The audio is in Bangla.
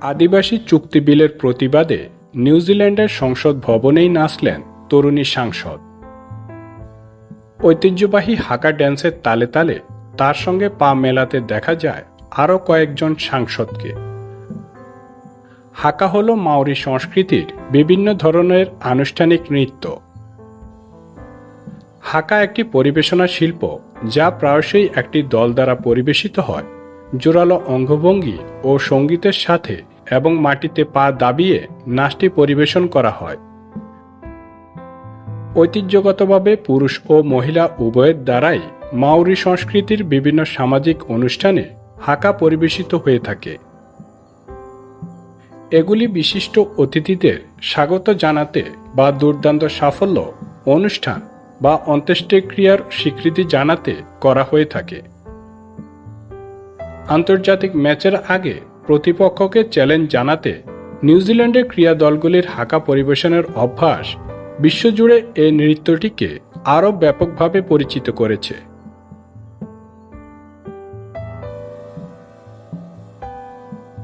আদিবাসী চুক্তি বিলের প্রতিবাদে নিউজিল্যান্ডের সংসদ ভবনেই নাচলেন তরুণী সাংসদ। ঐতিহ্যবাহী হাকা ড্যান্সের তালে তালে তার সঙ্গে পা মেলাতে দেখা যায় আরও কয়েকজন সাংসদকে। হাকা হল মাওরি সংস্কৃতির বিভিন্ন ধরনের আনুষ্ঠানিক নৃত্য। হাকা একটি পরিবেশনা শিল্প যা প্রায়শই একটি দল দ্বারা পরিবেশিত হয়। জোরালো অঙ্গভঙ্গি ও সঙ্গীতের সাথে এবং মাটিতে পা দাবিয়ে নাচটি পরিবেশন করা হয়। ঐতিহ্যগতভাবে পুরুষ ও মহিলা উভয়ের দ্বারাই মাউরি সংস্কৃতির বিভিন্ন সামাজিক অনুষ্ঠানে হাকা পরিবেশিত হয়ে থাকে। এগুলি বিশিষ্ট অতিথিদের স্বাগত জানাতে বা দুর্দান্ত সাফল্য, অনুষ্ঠান বা অন্ত্যেষ্টিক্রিয়ার স্বীকৃতি জানাতে করা হয়ে থাকে। আন্তর্জাতিক ম্যাচের আগে প্রতিপক্ষকে চ্যালেঞ্জ জানাতে নিউজিল্যান্ডের ক্রিয়া দলগুলির হাঁকা পরিবেশনের অভ্যাস বিশ্বজুড়ে এই নৃত্যটিকে আরও ব্যাপকভাবে পরিচিত করেছে।